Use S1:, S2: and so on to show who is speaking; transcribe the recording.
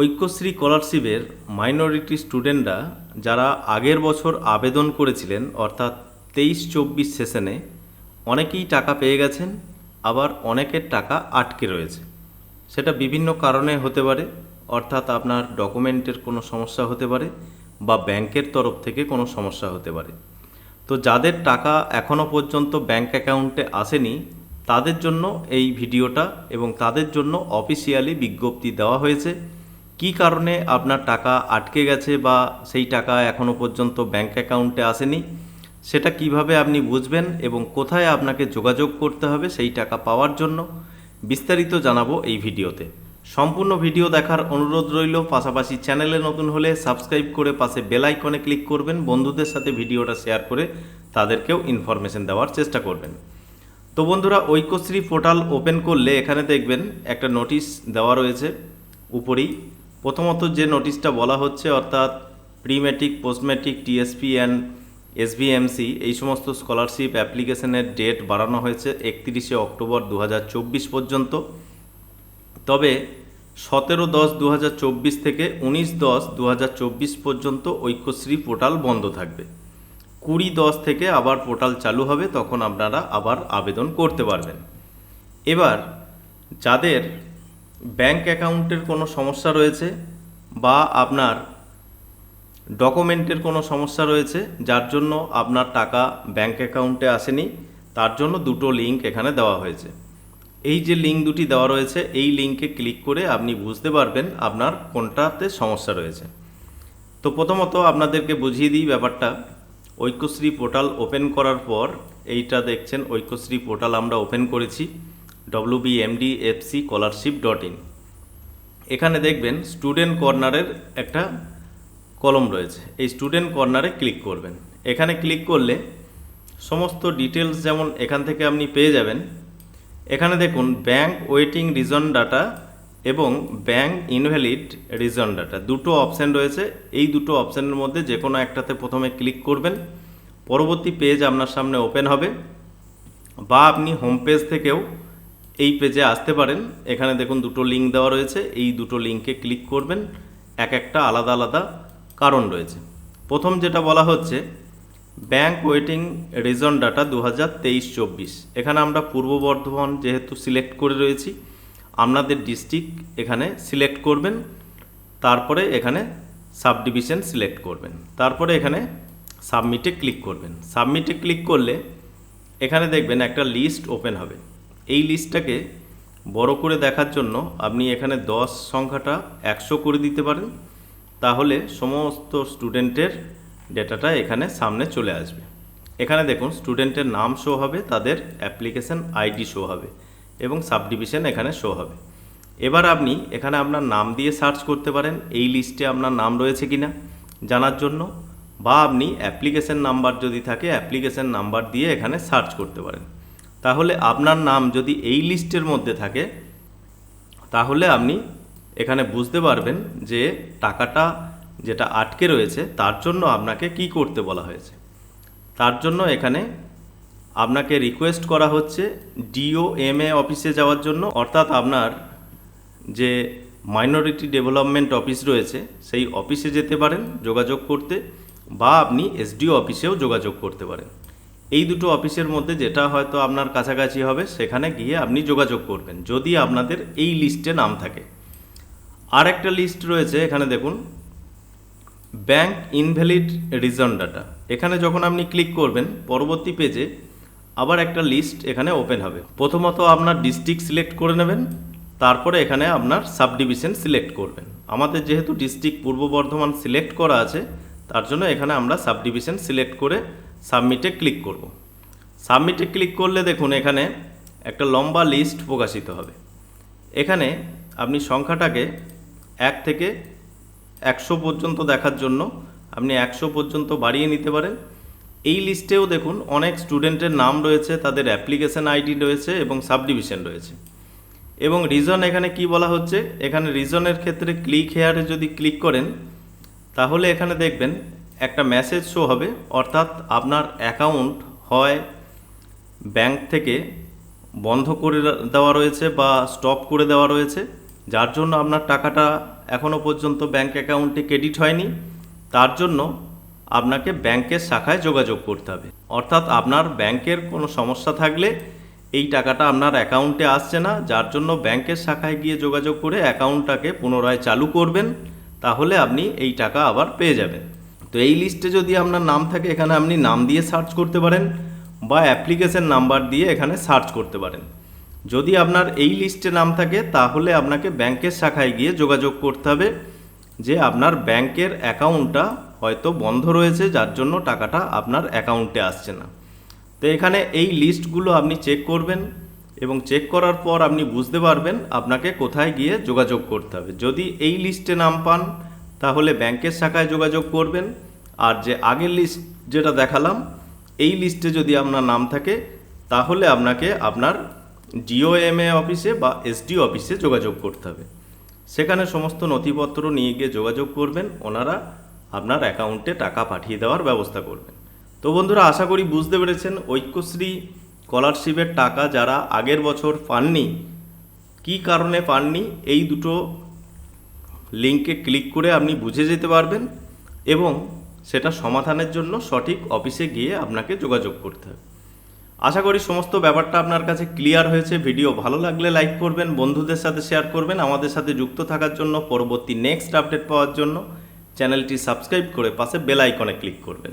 S1: ঐক্যশ্রী স্কলারশিপের মাইনরিটি স্টুডেন্টরা যারা আগের বছর আবেদন করেছিলেন, অর্থাৎ তেইশ চব্বিশ সেশনে, অনেকেই টাকা পেয়ে গেছেন, আবার অনেকের টাকা আটকে রয়েছে। সেটা বিভিন্ন কারণে হতে পারে, অর্থাৎ আপনার ডকুমেন্টের কোনো সমস্যা হতে পারে বা ব্যাংকের তরফ থেকে কোনো সমস্যা হতে পারে। তো যাদের টাকা এখনও পর্যন্ত ব্যাংক অ্যাকাউন্টে আসেনি, তাদের জন্য এই ভিডিওটা এবং তাদের জন্য অফিসিয়ালি বিজ্ঞপ্তি দেওয়া হয়েছে। কী কারণে আপনার টাকা আটকে গেছে বা সেই টাকা এখনও পর্যন্ত ব্যাংক অ্যাকাউন্টে আসেনি? সেটা কীভাবে আপনি বুঝবেন এবং কোথায় আপনাকে যোগাযোগ করতে হবে সেই টাকা পাওয়ার জন্য? বিস্তারিত জানাব এই ভিডিওতে। সম্পূর্ণ ভিডিও দেখার অনুরোধ রইল, পাশাপাশি চ্যানেলে নতুন হলে সাবস্ক্রাইব করে পাশে বেল আইকনে ক্লিক করবেন, বন্ধুদের সাথে ভিডিওটা শেয়ার করে তাদেরকেও ইনফরমেশন দেওয়ার চেষ্টা করবেন। তো বন্ধুরা, ঐক্যশ্রী পোর্টাল ওপেন করলে এখানে দেখবেন একটা নোটিশ দেওয়া রয়েছে। উপরেই প্রথমত যে নোটিশটা বলা হচ্ছে, অর্থাৎ pre matric post matric TSP and SBMC, এই সমস্ত স্কলারশিপ অ্যাপ্লিকেশনের ডেট বাড়ানো হয়েছে একত্রিশে অক্টোবর দু হাজার চব্বিশ পর্যন্ত। তবে সতেরো দশ দু থেকে উনিশ দশ দু পর্যন্ত ঐক্যশ্রী পোর্টাল বন্ধ থাকবে। কুড়ি দশ থেকে আবার পোর্টাল চালু হবে, তখন আপনারা আবার আবেদন করতে পারবেন। এবার যাদের ব্যাংক অ্যাকাউন্টের কোনো সমস্যা রয়েছে বা আপনার ডকুমেন্টের কোনো সমস্যা রয়েছে, যার জন্য আপনার টাকা ব্যাংক অ্যাকাউন্টে আসেনি, তার জন্য দুটো লিঙ্ক এখানে দেওয়া হয়েছে। এই যে লিঙ্ক দুটি দেওয়া রয়েছে, এই লিঙ্কে ক্লিক করে আপনি বুঝতে পারবেন আপনার কোনটাতে সমস্যা রয়েছে। তো প্রথমত আপনাদেরকে বুঝিয়ে দিই ব্যাপারটা। ঐক্যশ্রী পোর্টাল ওপেন করার পর, এইটা দেখছেন, ঐক্যশ্রী পোর্টাল আমরা ওপেন করেছি। এফসি স্কলারশিপ ডট ইন এখানে দেখবেন স্টুডেন্ট কর্নারের একটা কলম রয়েছে। এই স্টুডেন্ট কর্নারে ক্লিক করবেন। এখানে ক্লিক করলে সমস্ত ডিটেলস যেমন এখান থেকে আপনি পেয়ে যাবেন, এখানে দেখুন ব্যাংক ওয়েটিং রিজন ডাটা এবং ব্যাংক ইনভ্যালিড রিজন ডাটা দুটো অপশান রয়েছে। এই দুটো অপশানের মধ্যে যে কোনো একটাতে প্রথমে ক্লিক করবেন। পরবর্তী পেজ আপনার সামনে ওপেন হবে। বা আপনি হোম পেজ থেকেও এই পেজে আসতে পারেন। এখানে দেখুন দুটো লিঙ্ক দেওয়া রয়েছে। এই দুটো লিঙ্কে ক্লিক করবেন। এক একটা আলাদা আলাদা কারণ রয়েছে। প্রথম যেটা বলা হচ্ছে ব্যাংক ওয়েটিং রিজন ডাটা দু হাজার তেইশ চব্বিশ। এখানে আমরা পূর্ব বর্ধমান যেহেতু সিলেক্ট করে রয়েছি, আপনাদের ডিস্ট্রিক্ট এখানে সিলেক্ট করবেন। তারপরে এখানে সাব ডিভিশন সিলেক্ট করবেন। তারপরে এখানে সাবমিটে ক্লিক করবেন। সাবমিটে ক্লিক করলে এখানে দেখবেন একটা লিস্ট ওপেন হবে। এই লিস্টটাকে বড় করে দেখার জন্য আপনি এখানে দশ সংখ্যাটা একশো করে দিতে পারেন, তাহলে সমস্ত স্টুডেন্টের ডেটাটা এখানে সামনে চলে আসবে। এখানে দেখুন, স্টুডেন্টের নাম শো হবে, তাদের অ্যাপ্লিকেশন আইডি শো হবে এবং সাবডিভিশন এখানে শো হবে। এবার আপনি এখানে আপনার নাম দিয়ে সার্চ করতে পারেন, এই লিস্টে আপনার নাম রয়েছে কিনা জানার জন্য, বা আপনি অ্যাপ্লিকেশন নাম্বার যদি থাকে, অ্যাপ্লিকেশন নাম্বার দিয়ে এখানে সার্চ করতে পারেন। তাহলে আপনার নাম যদি এই লিস্টের মধ্যে থাকে, তাহলে আপনি এখানে বুঝতে পারবেন যে টাকাটা যেটা আটকে রয়েছে, তার জন্য আপনাকে কি করতে বলা হয়েছে। তার জন্য এখানে আপনাকে রিকোয়েস্ট করা হচ্ছে ডিও এম এ অফিসে যাওয়ার জন্য। অর্থাৎ আপনার যে মাইনরিটি ডেভেলপমেন্ট অফিস রয়েছে, সেই অফিসে যেতে পারেন যোগাযোগ করতে, বা আপনি এসডিও অফিসেও যোগাযোগ করতে পারেন। এই দুটো অফিসের মধ্যে যেটা হয়তো আপনার কাছাকাছি হবে, সেখানে গিয়ে আপনি যোগাযোগ করবেন, যদি আপনাদের এই লিস্টে নাম থাকে। আর একটা লিস্ট রয়েছে, এখানে দেখুন, ব্যাংক ইনভ্যালিড রিজন ডাটা। এখানে যখন আপনি ক্লিক করবেন, পরবর্তী পেজে আবার একটা লিস্ট এখানে ওপেন হবে। প্রথমত আপনার ডিস্ট্রিক্ট সিলেক্ট করে নেবেন, তারপরে এখানে আপনার সাব ডিভিশন সিলেক্ট করবেন। আমাদের যেহেতু ডিস্ট্রিক্ট পূর্ব বর্ধমান সিলেক্ট করা আছে, তার জন্য এখানে আমরা সাব ডিভিশন সিলেক্ট করে সাবমিটে ক্লিক করব। সাবমিটে ক্লিক করলে দেখুন এখানে একটা লম্বা লিস্ট প্রকাশিত হবে। এখানে আপনি সংখ্যাটাকে এক থেকে একশো পর্যন্ত দেখার জন্য আপনি একশো পর্যন্ত বাড়িয়ে নিতে পারেন। এই লিস্টেও দেখুন অনেক স্টুডেন্টের নাম রয়েছে, তাদের অ্যাপ্লিকেশন আইডি রয়েছে এবং সাবডিভিশন রয়েছে। এবং রিজন এখানে কি বলা হচ্ছে? এখানে রিজনের ক্ষেত্রে ক্লিক হেয়ারে যদি ক্লিক করেন, তাহলে এখানে দেখবেন একটা মেসেজ শো হবে, অর্থাৎ আপনার অ্যাকাউন্ট হয় ব্যাংক থেকে বন্ধ করে দেওয়া রয়েছে বা স্টপ করে দেওয়া রয়েছে, যার জন্য আপনার টাকাটা এখনও পর্যন্ত ব্যাংক অ্যাকাউন্টে ক্রেডিট হয়নি। তার জন্য আপনাকে ব্যাংকের শাখায় যোগাযোগ করতে হবে। অর্থাৎ আপনার ব্যাংকের কোনো সমস্যা থাকলে এই টাকাটা আপনার অ্যাকাউন্টে আসছে না, যার জন্য ব্যাংকের শাখায় গিয়ে যোগাযোগ করে অ্যাকাউন্টটাকে পুনরায় চালু করবেন, তাহলে আপনি এই টাকা আবার পেয়ে যাবেন। তো এই লিস্টে যদি আপনার নাম থাকে, এখানে আপনি নাম দিয়ে সার্চ করতে পারেন বা অ্যাপ্লিকেশন নাম্বার দিয়ে এখানে সার্চ করতে পারেন। যদি আপনার এই লিস্টে নাম থাকে, তাহলে আপনাকে ব্যাংকের শাখায় গিয়ে যোগাযোগ করতে হবে যে আপনার ব্যাংকের অ্যাকাউন্টটা হয়তো বন্ধ রয়েছে, যার জন্য টাকাটা আপনার অ্যাকাউন্টে আসছে না। তো এখানে এই লিস্টগুলো আপনি চেক করবেন এবং চেক করার পর আপনি বুঝতে পারবেন আপনাকে কোথায় গিয়ে যোগাযোগ করতে হবে। যদি এই লিস্টে নাম পান, তাহলে ব্যাংকের শাখায় যোগাযোগ করবেন। আর যে আগের লিস্ট যেটা দেখালাম, এই লিস্টে যদি আপনার নাম থাকে, তাহলে আপনাকে আপনার ডিওএমএ অফিসে বা এসডি অফিসে যোগাযোগ করতে হবে। সেখানে সমস্ত নথিপত্র নিয়ে গিয়ে যোগাযোগ করবেন, ওনারা আপনার অ্যাকাউন্টে টাকা পাঠিয়ে দেওয়ার ব্যবস্থা করবেন। তো বন্ধুরা, আশা করি বুঝতে পেরেছেন, ঐক্যশ্রী স্কলারশিপের টাকা যারা আগের বছর পাননি, কী কারণে পাননি, এই দুটো লিঙ্কে ক্লিক করে আপনি বুঝে যেতে পারবেন এবং সেটা সমাধানের জন্য সঠিক অফিসে গিয়ে আপনাকে যোগাযোগ করতে হবে। আশা করি সমস্ত ব্যাপারটা আপনার কাছে ক্লিয়ার হয়েছে। ভিডিও ভালো লাগলে লাইক করবেন, বন্ধুদের সাথে শেয়ার করবেন, আমাদের সাথে যুক্ত থাকার জন্য পরবর্তী নেক্সট আপডেট পাওয়ার জন্য চ্যানেলটি সাবস্ক্রাইব করে পাশে বেল আইকনে ক্লিক করবেন।